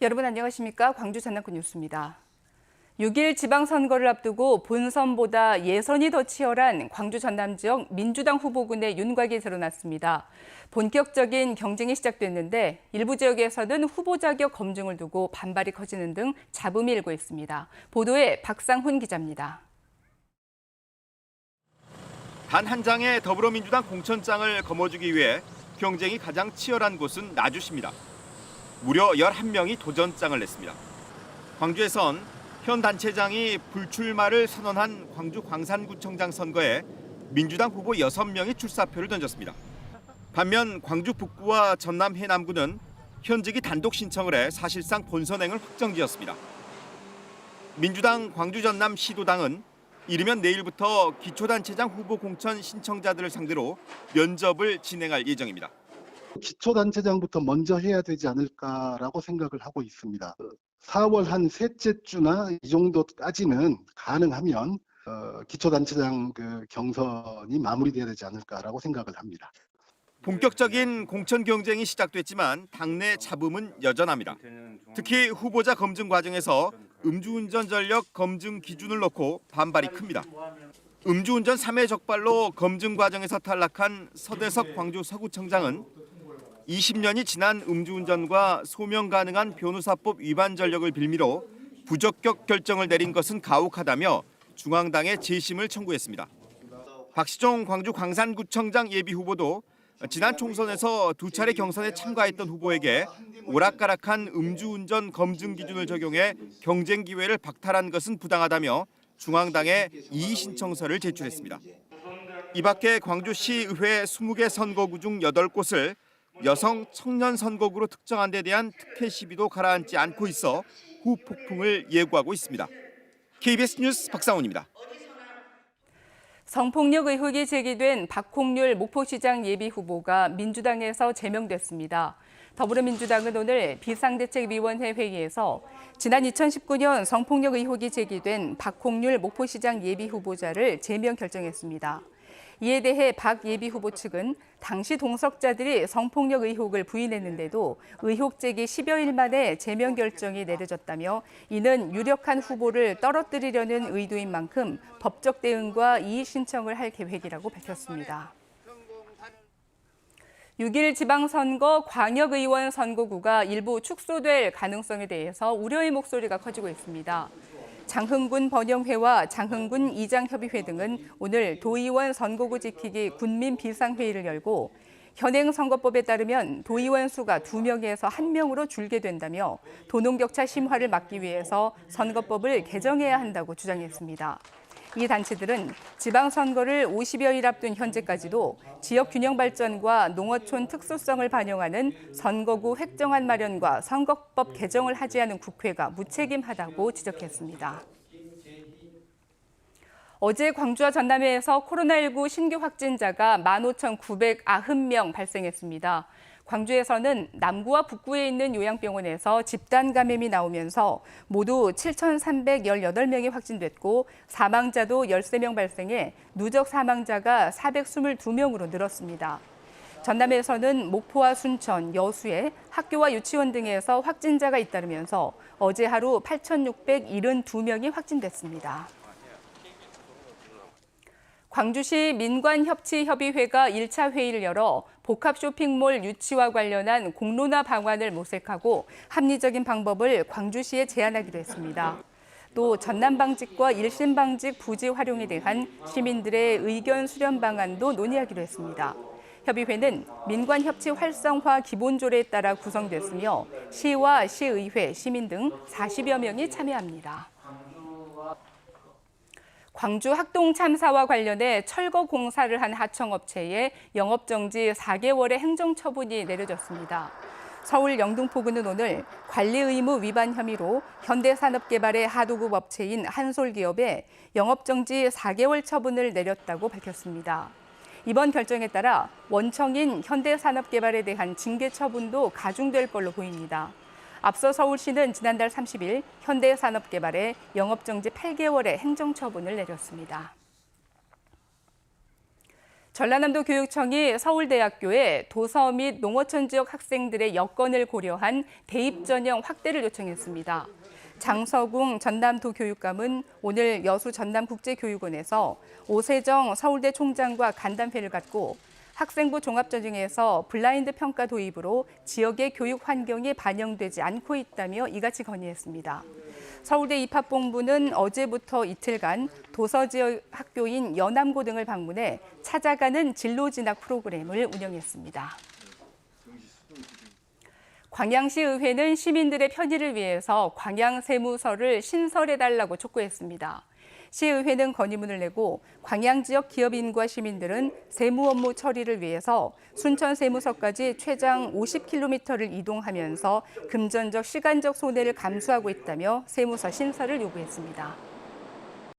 여러분 안녕하십니까? 광주 전남권 뉴스입니다. 6일 지방선거를 앞두고 본선보다 예선이 더 치열한 광주 전남 지역 민주당 후보군의 윤곽이 드러났습니다. 본격적인 경쟁이 시작됐는데 일부 지역에서는 후보 자격 검증을 두고 반발이 커지는 등 잡음이 일고 있습니다. 보도에 박상훈 기자입니다. 단 한 장의 더불어민주당 공천장을 거머쥐기 위해 경쟁이 가장 치열한 곳은 나주시입니다. 무려 11명이 도전장을 냈습니다. 광주에선 현 단체장이 불출마를 선언한 광주 광산구청장 선거에 민주당 후보 6명이 출사표를 던졌습니다. 반면 광주 북구와 전남 해남구는 현직이 단독 신청을 해 사실상 본선행을 확정지었습니다. 민주당 광주 전남 시도당은 이르면 내일부터 기초단체장 후보 공천 신청자들을 상대로 면접을 진행할 예정입니다. 기초단체장부터 먼저 해야 되지 않을까라고 생각을 하고 있습니다. 4월 한 셋째 주나 이 정도까지는 가능하면 어, 기초단체장 그 경선이 마무리돼야 되지 않을까라고 생각을 합니다. 본격적인 공천 경쟁이 시작됐지만 당내 잡음은 여전합니다. 특히 후보자 검증 과정에서 음주운전 전력 검증 기준을 놓고 반발이 큽니다. 음주운전 3회 적발로 검증 과정에서 탈락한 서대석 광주 서구청장은 20년이 지난 음주운전과 소명 가능한 변호사법 위반 전력을 빌미로 부적격 결정을 내린 것은 가혹하다며 중앙당에 재심을 청구했습니다. 박시종 광주 광산구청장 예비 후보도 지난 총선에서 두 차례 경선에 참가했던 후보에게 오락가락한 음주운전 검증 기준을 적용해 경쟁 기회를 박탈한 것은 부당하다며 중앙당에 이의 신청서를 제출했습니다. 이 밖에 광주시의회 20개 선거구 중 8곳을 여성 청년 선거구로 특정한 데 대한 특혜 시비도 가라앉지 않고 있어 후폭풍을 예고하고 있습니다. KBS 뉴스 박상훈입니다. 성폭력 의혹이 제기된 박홍률 목포시장 예비 후보가 민주당에서 제명됐습니다. 더불어민주당은 오늘 비상대책위원회 회의에서 지난 2019년 성폭력 의혹이 제기된 박홍률 목포시장 예비 후보자를 제명 결정했습니다. 이에 대해 박 예비 후보 측은 당시 동석자들이 성폭력 의혹을 부인했는데도 의혹 제기 10여일 만에 제명 결정이 내려졌다며 이는 유력한 후보를 떨어뜨리려는 의도인 만큼 법적 대응과 이의 신청을 할 계획이라고 밝혔습니다. 6일 지방선거 광역의원 선거구가 일부 축소될 가능성에 대해서 우려의 목소리가 커지고 있습니다. 장흥군 번영회와 장흥군 이장협의회 등은 오늘 도의원 선거구 지키기 군민 비상회의를 열고 현행 선거법에 따르면 도의원 수가 2명에서 1명으로 줄게 된다며 도농 격차 심화를 막기 위해서 선거법을 개정해야 한다고 주장했습니다. 이 단체들은 지방선거를 50여일 앞둔 현재까지도 지역 균형 발전과 농어촌 특수성을 반영하는 선거구 획정안 마련과 선거법 개정을 하지 않은 국회가 무책임하다고 지적했습니다. 어제 광주와 전남회에서 코로나19 신규 확진자가 15,990명 발생했습니다. 광주에서는 남구와 북구에 있는 요양병원에서 집단 감염이 나오면서 모두 7,318명이 확진됐고 사망자도 13명 발생해 누적 사망자가 422명으로 늘었습니다. 전남에서는 목포와 순천, 여수에 학교와 유치원 등에서 확진자가 잇따르면서 어제 하루 8,672명이 확진됐습니다. 광주시 민관협치협의회가 1차 회의를 열어 복합 쇼핑몰 유치와 관련한 공론화 방안을 모색하고 합리적인 방법을 광주시에 제안하기로 했습니다. 또 전남방직과 일신방직 부지 활용에 대한 시민들의 의견 수렴 방안도 논의하기로 했습니다. 협의회는 민관협치 활성화 기본조례에 따라 구성됐으며 시와 시의회, 시민 등 40여 명이 참여합니다. 광주 학동 참사와 관련해 철거 공사를 한 하청업체에 영업정지 4개월의 행정처분이 내려졌습니다. 서울 영등포구는 오늘 관리 의무 위반 혐의로 현대산업개발의 하도급 업체인 한솔기업에 영업정지 4개월 처분을 내렸다고 밝혔습니다. 이번 결정에 따라 원청인 현대산업개발에 대한 징계 처분도 가중될 걸로 보입니다. 앞서 서울시는 지난달 30일 현대산업개발에 영업정지 8개월의 행정처분을 내렸습니다. 전라남도 교육청이 서울대학교에 도서 및 농어촌 지역 학생들의 여건을 고려한 대입 전형 확대를 요청했습니다. 장서궁 전남도 교육감은 오늘 여수 전남국제교육원에서 오세정 서울대 총장과 간담회를 갖고 학생부 종합전형에서 블라인드 평가 도입으로 지역의 교육 환경이 반영되지 않고 있다며 이같이 건의했습니다. 서울대 입학본부는 어제부터 이틀간 도서 지역 학교인 연암고 등을 방문해 찾아가는 진로 진학 프로그램을 운영했습니다. 광양시 의회는 시민들의 편의를 위해서 광양 세무서를 신설해달라고 촉구했습니다. 시의회는 건의문을 내고 광양 지역 기업인과 시민들은 세무 업무 처리를 위해서 순천 세무서까지 최장 50km를 이동하면서 금전적 시간적 손해를 감수하고 있다며 세무서 신설을 요구했습니다.